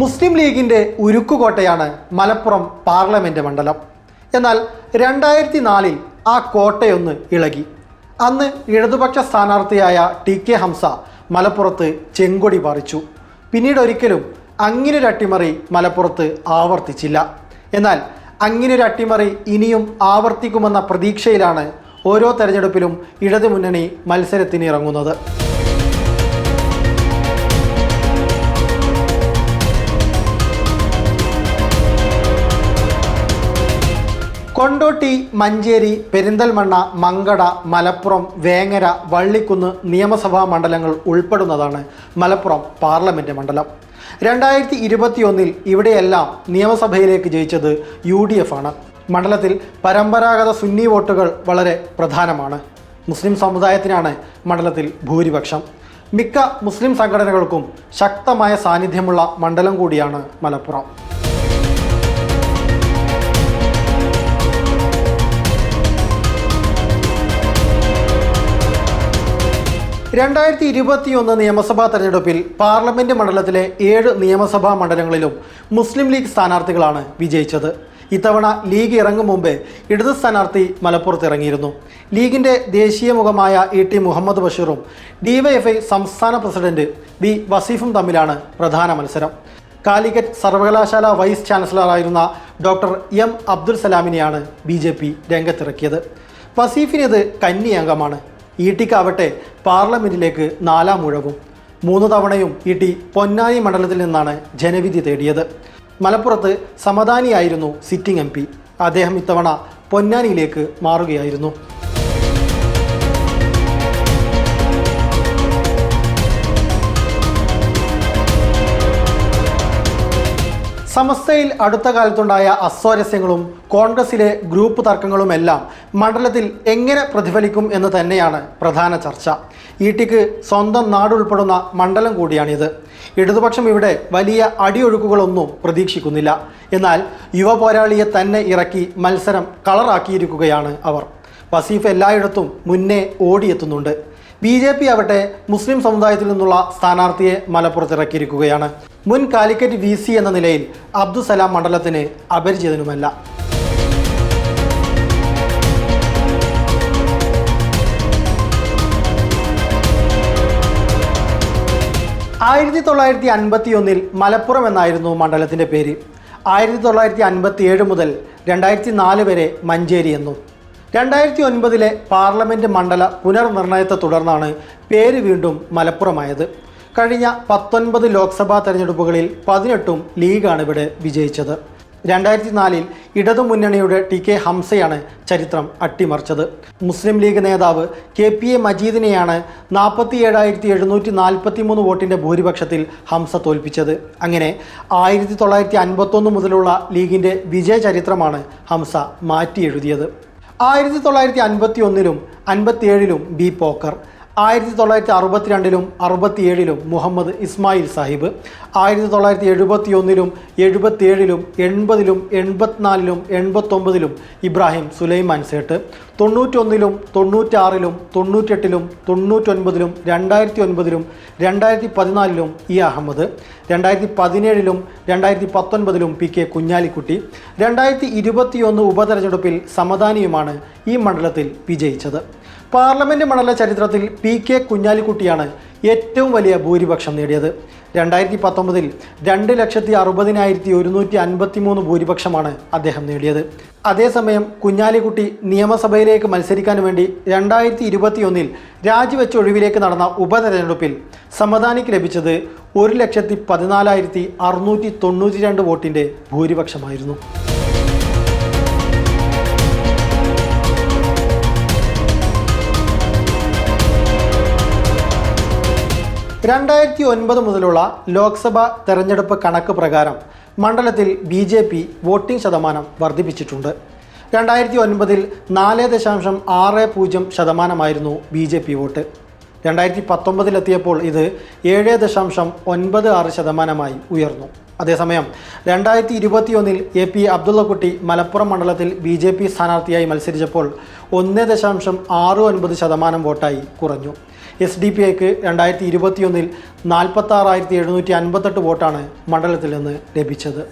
മുസ്ലിം ലീഗിന്റെ ഉരുക്കുകോട്ടയാണ് മലപ്പുറം പാർലമെന്റ് മണ്ഡലം. എന്നാൽ രണ്ടായിരത്തി നാലിൽ ആ കോട്ടയൊന്ന് ഇളകി. അന്ന് ഇടതുപക്ഷ സ്ഥാനാർത്ഥിയായ ടി കെ ഹംസ മലപ്പുറത്ത് ചെങ്കൊടി പറിച്ചു. പിന്നീട് ഒരിക്കലും അങ്ങനൊരു അട്ടിമറി മലപ്പുറത്ത് ആവർത്തിച്ചില്ല. എന്നാൽ അങ്ങനൊരു അട്ടിമറി ഇനിയും ആവർത്തിക്കുമെന്ന പ്രതീക്ഷയിലാണ് ഓരോ തെരഞ്ഞെടുപ്പിലും ഇടതുമുന്നണി മത്സരത്തിന് കൊണ്ടോട്ടി മഞ്ചേരി പെരിന്തൽമണ്ണ മങ്കട മലപ്പുറം വേങ്ങര വള്ളിക്കുന്ന് നിയമസഭാ മണ്ഡലങ്ങൾ ഉൾപ്പെടുന്നതാണ് മലപ്പുറം പാർലമെന്റ് മണ്ഡലം. രണ്ടായിരത്തി ഇരുപത്തിയൊന്നിൽ ഇവിടെയെല്ലാം നിയമസഭയിലേക്ക് ജയിച്ചത് യു ഡി എഫ് ആണ്. മണ്ഡലത്തിൽ പരമ്പരാഗത സുന്നി വോട്ടുകൾ വളരെ പ്രധാനമാണ്. മുസ്ലിം സമുദായത്തിനാണ് മണ്ഡലത്തിൽ ഭൂരിപക്ഷം. മിക്ക മുസ്ലിം സംഘടനകൾക്കും ശക്തമായ സാന്നിധ്യമുള്ള മണ്ഡലം കൂടിയാണ് മലപ്പുറം. രണ്ടായിരത്തി ഇരുപത്തിയൊന്ന് നിയമസഭാ തെരഞ്ഞെടുപ്പിൽ പാർലമെന്റ് മണ്ഡലത്തിലെ ഏഴ് നിയമസഭാ മണ്ഡലങ്ങളിലും മുസ്ലിം ലീഗ് സ്ഥാനാർത്ഥികളാണ് വിജയിച്ചത്. ഇത്തവണ ലീഗ് ഇറങ്ങും മുമ്പേ ഇടത് സ്ഥാനാർത്ഥി മലപ്പുറത്ത് ഇറങ്ങിയിരുന്നു ലീഗിന്റെ ദേശീയ മുഖമായ ഇ ടി മുഹമ്മദ് ബഷീറും ഡിവൈഎഫ്ഐ സംസ്ഥാന പ്രസിഡന്റ് വി വസീഫും തമ്മിലാണ് പ്രധാന മത്സരം. കാലിക്കറ്റ് സർവകലാശാല വൈസ് ചാൻസലറായിരുന്ന ഡോക്ടർ എം അബ്ദുൽ സലാമിനെയാണ് ബി ജെ പി രംഗത്തിറക്കിയത്. വസീഫിനത് കന്നി അംഗമാണ്. ഇ ടിക്കാവട്ടെ പാർലമെന്റിലേക്ക് നാലാം മുഴവും മൂന്ന് തവണയും ഇ ടി പൊന്നാനി മണ്ഡലത്തിൽ നിന്നാണ് ജനവിധി തേടിയത്. മലപ്പുറത്ത് സമദാനിയായിരുന്നു സിറ്റിംഗ് എം അദ്ദേഹം ഇത്തവണ പൊന്നാനിയിലേക്ക് മാറുകയായിരുന്നു. സമസ്തയിൽ അടുത്ത കാലത്തുണ്ടായ അസ്വാരസ്യങ്ങളും കോൺഗ്രസിലെ ഗ്രൂപ്പ് തർക്കങ്ങളുമെല്ലാം മണ്ഡലത്തിൽ എങ്ങനെ പ്രതിഫലിക്കും എന്ന് തന്നെയാണ് പ്രധാന ചർച്ച. ഈട്ടിക്ക് സ്വന്തം നാടുൾപ്പെടുന്ന മണ്ഡലം കൂടിയാണിത്. ഇടതുപക്ഷം ഇവിടെ വലിയ അടിയൊഴുക്കുകളൊന്നും പ്രതീക്ഷിക്കുന്നില്ല. എന്നാൽ യുവ പോരാളിയെ തന്നെ ഇറക്കി മത്സരം കളറാക്കിയിരിക്കുകയാണ് അവർ. വസീഫ് എല്ലായിടത്തും മുന്നേ ഓടിയെത്തുന്നുണ്ട്. ബി ജെ പി ആവട്ടെ മുസ്ലിം സമുദായത്തിൽ നിന്നുള്ള സ്ഥാനാർത്ഥിയെ മലപ്പുറത്തിറക്കിയിരിക്കുകയാണ്. മുൻ കാലിക്കറ്റ് വി സി എന്ന നിലയിൽ അബ്ദുസലാം മണ്ഡലത്തിന് അപരിചിതനുമല്ല. ആയിരത്തി തൊള്ളായിരത്തി അൻപത്തി ഒന്നിൽ മലപ്പുറം എന്നായിരുന്നു മണ്ഡലത്തിന്റെ പേര്. ആയിരത്തി തൊള്ളായിരത്തി അൻപത്തി ഏഴ് മുതൽ രണ്ടായിരത്തി നാല് വരെ മഞ്ചേരി എന്നും. രണ്ടായിരത്തി ഒൻപതിലെ പാർലമെന്റ് മണ്ഡല പുനർനിർണയത്തെ തുടർന്നാണ് പേര് വീണ്ടും മലപ്പുറമായത്. കഴിഞ്ഞ പത്തൊൻപത് ലോക്സഭാ തെരഞ്ഞെടുപ്പുകളിൽ പതിനെട്ടും ലീഗാണ് ഇവിടെ വിജയിച്ചത്. രണ്ടായിരത്തി നാലിൽ ഇടതുമുന്നണിയുടെ ടി കെ ഹംസയാണ് ചരിത്രം അട്ടിമറിച്ചത്. മുസ്ലിം ലീഗ് നേതാവ് കെ പി എ മജീദിനെയാണ് നാൽപ്പത്തി ഏഴായിരത്തി എഴുന്നൂറ്റി നാൽപ്പത്തി മൂന്ന് വോട്ടിന്റെ ഭൂരിപക്ഷത്തിൽ ഹംസ തോൽപ്പിച്ചത്. അങ്ങനെ ആയിരത്തി തൊള്ളായിരത്തി അൻപത്തൊന്ന് മുതലുള്ള ലീഗിന്റെ വിജയ ചരിത്രമാണ് ഹംസ മാറ്റി എഴുതിയത് ആയിരത്തി തൊള്ളായിരത്തി അൻപത്തി ഒന്നിലും അൻപത്തിയേഴിലും ബി പോക്കർ. ആയിരത്തി തൊള്ളായിരത്തി അറുപത്തിരണ്ടിലും അറുപത്തിയേഴിലും മുഹമ്മദ് ഇസ്മായിൽ സാഹിബ് ആയിരത്തി തൊള്ളായിരത്തി എഴുപത്തി ഒന്നിലും എഴുപത്തിയേഴിലും എൺപതിലും എൺപത്തിനാലിലും എൺപത്തൊമ്പതിലും ഇബ്രാഹിം സുലൈമാൻ സേട്ട് തൊണ്ണൂറ്റൊന്നിലും തൊണ്ണൂറ്റാറിലും തൊണ്ണൂറ്റെട്ടിലും തൊണ്ണൂറ്റൊൻപതിലും രണ്ടായിരത്തി ഒൻപതിലും രണ്ടായിരത്തി പതിനാലിലും ഇ അഹമ്മദ് രണ്ടായിരത്തി പതിനേഴിലും രണ്ടായിരത്തി പത്തൊൻപതിലും പി കെ കുഞ്ഞാലിക്കുട്ടി രണ്ടായിരത്തി ഇരുപത്തിയൊന്ന് ഉപതെരഞ്ഞെടുപ്പിൽ സമദാനിയുമാണ് ഈ മണ്ഡലത്തിൽ വിജയിച്ചത്. പാർലമെന്റ് മണ്ഡല ചരിത്രത്തിൽ പി കെ കുഞ്ഞാലിക്കുട്ടിയാണ് ഏറ്റവും വലിയ ഭൂരിപക്ഷം നേടിയത്. രണ്ടായിരത്തി പത്തൊമ്പതിൽ രണ്ട് ലക്ഷത്തി അറുപതിനായിരത്തി ഒരുന്നൂറ്റി അൻപത്തി മൂന്ന് ഭൂരിപക്ഷമാണ് അദ്ദേഹം നേടിയത്. അതേസമയം കുഞ്ഞാലിക്കുട്ടി നിയമസഭയിലേക്ക് മത്സരിക്കാൻ വേണ്ടി രണ്ടായിരത്തി ഇരുപത്തിയൊന്നിൽ രാജിവെച്ച ഒഴിവിലേക്ക് നടന്ന ഉപതെരഞ്ഞെടുപ്പിൽ സമദാനിക്ക് ലഭിച്ചത് ഒരു ലക്ഷത്തി പതിനാലായിരത്തി അറുന്നൂറ്റി തൊണ്ണൂറ്റി രണ്ട് വോട്ടിന്റെ ഭൂരിപക്ഷമായിരുന്നു. രണ്ടായിരത്തി ഒൻപത് മുതലുള്ള ലോക്സഭാ തെരഞ്ഞെടുപ്പ് കണക്ക് പ്രകാരം മണ്ഡലത്തിൽ ബി ജെ പി വോട്ടിംഗ് ശതമാനം വർദ്ധിപ്പിച്ചിട്ടുണ്ട്. രണ്ടായിരത്തി ഒൻപതിൽ നാല് ദശാംശം ആറ് പൂജ്യം ശതമാനമായിരുന്നു ബി ജെ പി വോട്ട്. രണ്ടായിരത്തി പത്തൊമ്പതിലെത്തിയപ്പോൾ ഇത് ഏഴ് ദശാംശം ഒൻപത് ആറ് ശതമാനമായി ഉയർന്നു. അതേസമയം രണ്ടായിരത്തി ഇരുപത്തിയൊന്നിൽ എ പി അബ്ദുള്ളക്കുട്ടി മലപ്പുറം മണ്ഡലത്തിൽ ബി ജെ പി സ്ഥാനാർത്ഥിയായി മത്സരിച്ചപ്പോൾ ഒന്ന് ദശാംശം ആറ് ഒൻപത് ശതമാനം വോട്ടായി കുറഞ്ഞു. എസ് ഡി പി ഐക്ക് രണ്ടായിരത്തി ഇരുപത്തിയൊന്നിൽ നാൽപ്പത്താറായിരത്തി എഴുന്നൂറ്റി അൻപത്തെട്ട് വോട്ടാണ് മണ്ഡലത്തിൽ നിന്ന് ലഭിച്ചത്.